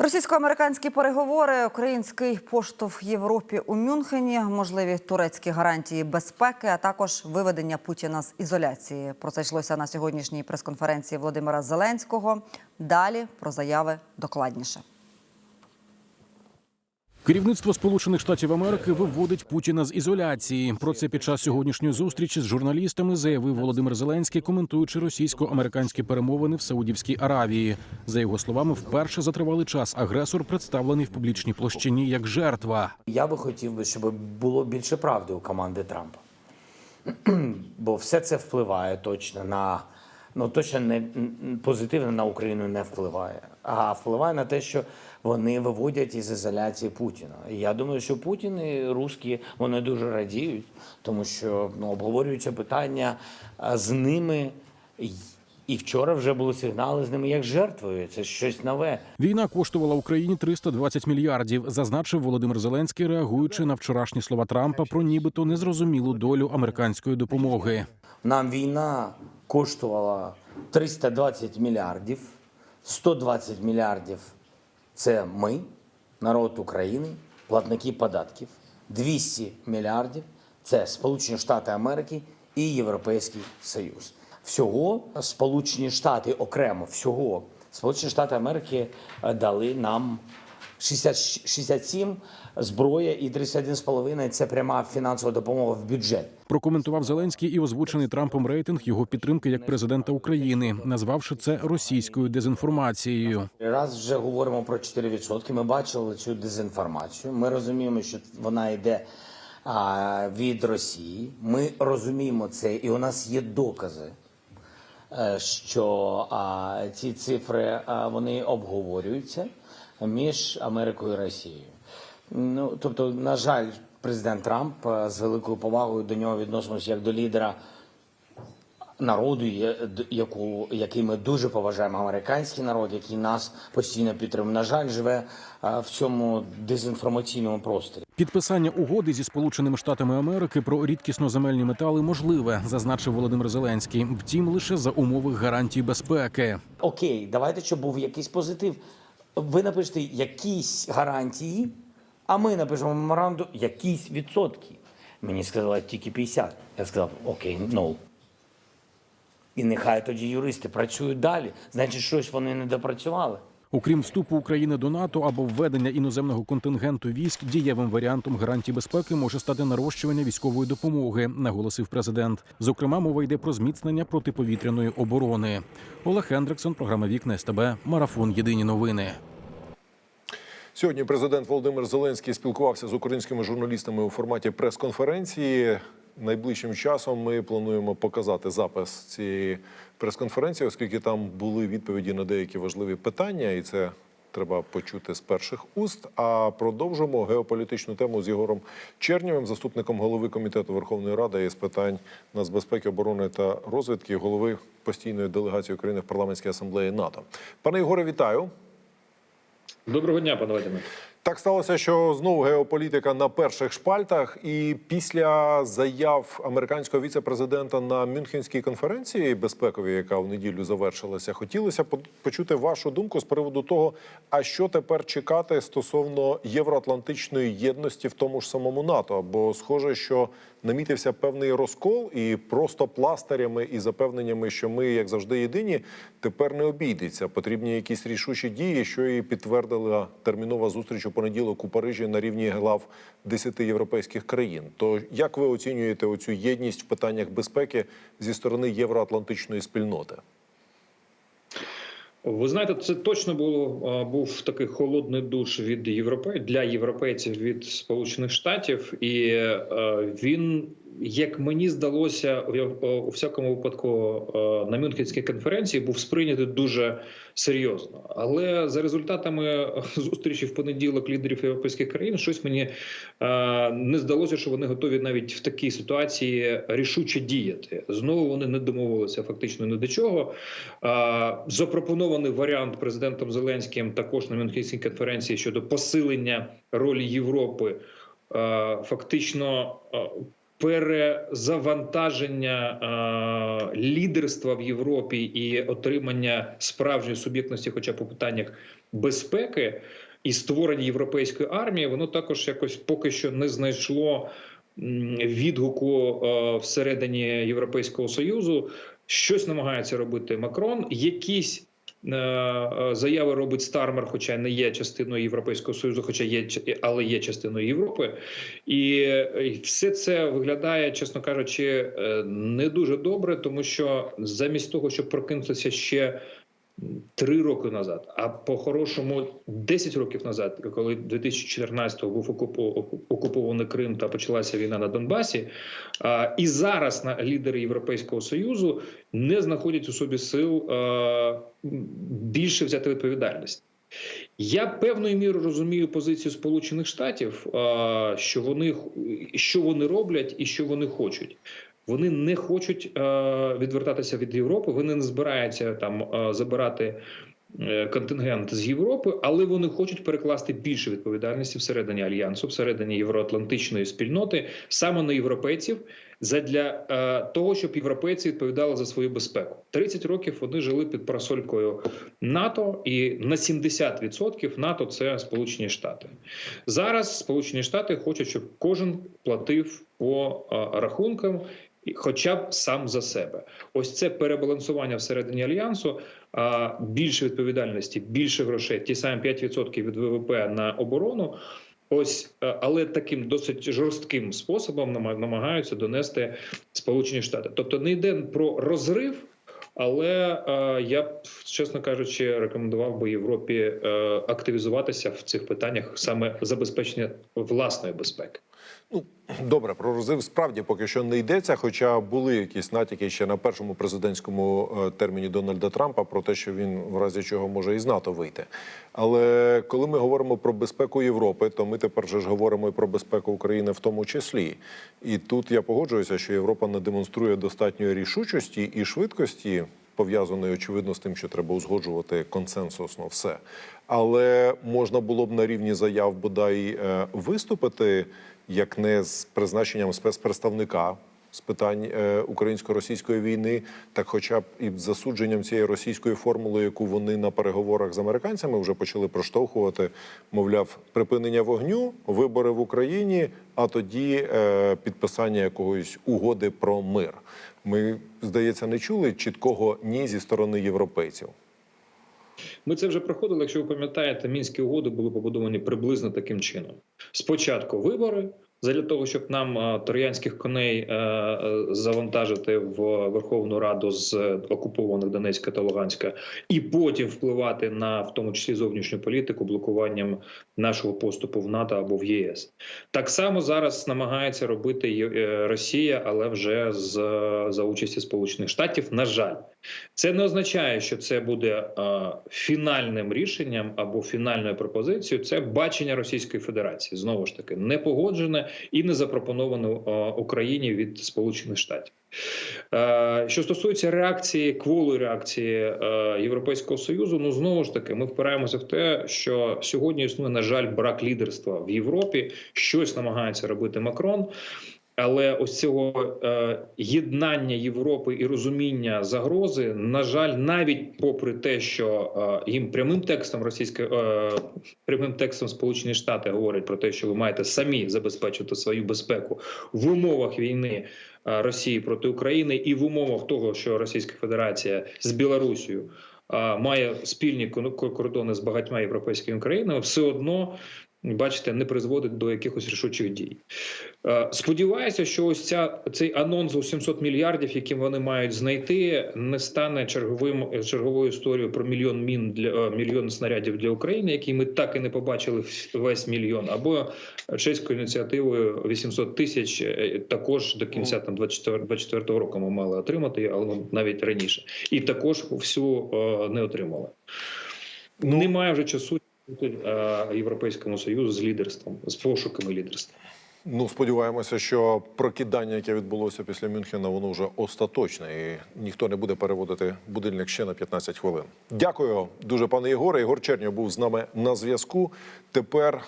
Російсько-американські переговори, український поштовх Європі у Мюнхені, можливі турецькі гарантії безпеки, а також виведення Путіна з ізоляції. Про це йшлося на сьогоднішній прес-конференції Володимира Зеленського. Далі про заяви докладніше. Керівництво Сполучених Штатів Америки виводить Путіна з ізоляції. Про це під час сьогоднішньої зустрічі з журналістами заявив Володимир Зеленський, коментуючи російсько-американські перемовини в Саудівській Аравії. За його словами, вперше за тривалий час агресор представлений в публічній площині як жертва. Я би хотів би, щоб було більше правди у команди Трампа. Бо все це впливає точно на ну точно не позитивно на Україну не впливає, а впливає на те, що вони виводять із ізоляції Путіна. І я думаю, що Путін і русські вони дуже радіють, тому що ну, обговорюються питання з ними. І- вчора вже були сигнали з ними як жертвою. Це щось нове. Війна коштувала Україні 320 мільярдів, зазначив Володимир Зеленський, реагуючи на вчорашні слова Трампа про нібито незрозумілу долю американської допомоги. Нам війна коштувала 320 мільярдів, 120 мільярдів це ми, народ України, платники податків, 200 мільярдів це Сполучені Штати Америки і Європейський Союз. Всього Сполучені Штати окремо, всього Сполучені Штати Америки е, дали нам 60, 67 зброя і 31,5 – це пряма фінансова допомога в бюджет. Прокоментував Зеленський і озвучений Трампом рейтинг його підтримки як президента України, назвавши це російською дезінформацією. Раз вже говоримо про 4%, ми бачили цю дезінформацію. Ми розуміємо, що вона йде від Росії. Ми розуміємо це, і у нас є докази, е, що ці цифри вони обговорюються між Америкою і Росією. Ну тобто, на жаль, президент Трамп е, з великою повагою до нього відносимося як до лідера народу, яку, який ми дуже поважаємо, американський народ, який нас постійно підтримує. На жаль, живе в цьому дезінформаційному просторі. Підписання угоди зі Сполученими Штатами Америки про рідкісноземельні метали можливе, зазначив Володимир Зеленський. Втім, лише за умови гарантій безпеки. Окей, давайте, щоб був якийсь позитив. Ви напишете якісь гарантії, а ми напишемо меморанду якісь відсотки. Мені сказали тільки 50. Я сказав, окей, no. І нехай тоді юристи працюють далі. Значить, щось вони не допрацювали. Окрім вступу України до НАТО або введення іноземного контингенту військ, дієвим варіантом гарантій безпеки може стати нарощування військової допомоги, наголосив президент. Зокрема, мова йде про зміцнення протиповітряної оборони. Олег Хендриксон, програма Вікна СТБ, марафон. Єдині новини. Сьогодні президент Володимир Зеленський спілкувався з українськими журналістами у форматі прес-конференції. Найближчим часом ми плануємо показати запис цієї прес-конференції, оскільки там були відповіді на деякі важливі питання, і це треба почути з перших уст. А продовжимо геополітичну тему з Єгором Чернєвим, заступником голови комітету Верховної Ради з питань нацбезпеки, оборони та розвідки, голови постійної делегації України в парламентській асамблеї НАТО. Пане Єгоре, вітаю. Доброго дня, пане Вадиме. Так сталося, що знову геополітика на перших шпальтах, і після заяв американського віце-президента на Мюнхенській конференції безпековій, яка в неділю завершилася, хотілося по- почути вашу думку з приводу того, а що тепер чекати стосовно євроатлантичної єдності в тому ж самому НАТО. Бо схоже, що намітився певний розкол, і просто пластирями і запевненнями, що ми, як завжди, єдині, тепер не обійдеться. Потрібні якісь рішучі дії, що і підтвердила термінова зустріч у понеділок у Парижі на рівні глав 10 європейських країн. То як ви оцінюєте оцю єдність в питаннях безпеки зі сторони євроатлантичної спільноти? Ви знаєте, це точно було був такий холодний душ від європей для європейців від Сполучених Штатів, і е, він, як мені здалося, у, всякому випадку е, на Мюнхенській конференції був сприйнятий дуже серйозно. Але за результатами зустрічі в понеділок лідерів європейських країн, щось мені е, не здалося, що вони готові навіть в такій ситуації рішуче діяти. Знову вони не домовилися фактично ні до чого. Е, Запропонований варіант президентом Зеленським також на Мюнхенській конференції щодо посилення ролі Європи. е, Фактично е, перезавантаження е, лідерства в Європі і отримання справжньої суб'єктності, хоча по питаннях безпеки і створення європейської армії, воно також якось поки що не знайшло відгуку всередині Європейського союзу. Щось намагається робити Макрон. Якісь заяви робить Стармер, хоча не є частиною Європейського союзу, хоча є але є частиною Європи, і е, все це виглядає, чесно кажучи, е, не дуже добре, тому що замість того, щоб прокинутися ще три роки назад, а по-хорошому 10 років назад, коли 2014-го був окупо- окупований Крим та почалася війна на Донбасі, і зараз на лідери Європейського союзу не знаходять у собі сил більше взяти відповідальність. Я певною мірою розумію позицію Сполучених Штатів, що вони що вони роблять і що вони хочуть. Вони не хочуть е, відвертатися від Європи. Вони не збираються там е, забирати е, контингент з Європи, але вони хочуть перекласти більше відповідальності всередині альянсу, всередині євроатлантичної спільноти, саме на європейців, задля того, щоб європейці відповідали за свою безпеку. 30 років вони жили під парасолькою НАТО, і на 70% НАТО це Сполучені Штати. Зараз Сполучені Штати хочуть, щоб кожен платив по рахункам. Хоча б сам за себе, ось це перебалансування всередині альянсу, а більше відповідальності, більше грошей, ті самі 5% від ВВП на оборону. Ось, е, але таким досить жорстким способом нама- намагаються донести Сполучені Штати. Тобто не йде про розрив, але е, я б, чесно кажучи, рекомендував би Європі е, активізуватися в цих питаннях саме забезпечення власної безпеки. Ну добре, про розрив справді поки що не йдеться. Хоча були якісь натяки ще на першому президентському е, терміні Дональда Трампа про те, що він в разі чого може із НАТО вийти. Але коли ми говоримо про безпеку Європи, то ми тепер же ж говоримо і про безпеку України в тому числі. І тут я погоджуюся, що Європа не демонструє достатньої рішучості і швидкості. Пов'язаної очевидно з тим, що треба узгоджувати консенсусно все, але можна було б на рівні заяв бодай е, виступити як не з призначенням спецпредставника з питань е, українсько-російської війни, так хоча б і з засудженням цієї російської формули, яку вони на переговорах з американцями вже почали проштовхувати, мовляв, припинення вогню, вибори в Україні, а тоді е, підписання якоїсь угоди про мир. Ми, здається, не чули чіткого ні зі сторони європейців. Ми це вже проходили. Якщо ви пам'ятаєте, мінські угоди були побудовані приблизно таким чином: спочатку вибори. Для того щоб нам е, троянських коней е, е, завантажити в Верховну Раду з окупованих Донецька та Луганська, і потім впливати на в тому числі зовнішню політику блокуванням нашого поступу в НАТО або в ЄС, так само зараз намагається робити Росія, але вже з за участі Сполучених Штатів. На жаль, це не означає, що це буде е, фінальним рішенням або фінальною пропозицією. Це бачення Російської Федерації знову ж таки не погоджене і не запропоноване Україні від Сполучених Штатів. Е, Що стосується реакції кволої реакції е, Європейського союзу, ну знову ж таки, ми впираємося в те, що сьогодні існує на жаль брак лідерства в Європі. Щось намагається робити Макрон. Але ось цього е, єднання Європи і розуміння загрози, на жаль, навіть попри те, що е, їм прямим текстом російське е, прямим текстом Сполучені Штати говорять про те, що ви маєте самі забезпечити свою безпеку в умовах війни Росії проти України, і в умовах того, що Російська Федерація з Білорусією має спільні кордони з багатьма європейськими країнами, все одно. Бачите, не призводить до якихось рішучих дій. Е, Сподіваюся, що ось ця цей анонс у 700 мільярдів, яким вони мають знайти, не стане черговим черговою історією про мільйон мін для е, мільйон снарядів для України, які ми так і не побачили весь мільйон, або чеською ініціативою 800 тисяч. е, Також до кінця там 24 24 року ми мали отримати, але навіть раніше, і також всю не отримали. Немає вже часу Європейському Союзу з лідерством, з пошуками лідерства. Ну, сподіваємося, що прокидання, яке відбулося після Мюнхена, воно вже остаточне, і ніхто не буде переводити будильник ще на 15 хвилин. Дякую дуже, пане Єгоре. Єгор Чернів був з нами на зв'язку. Тепер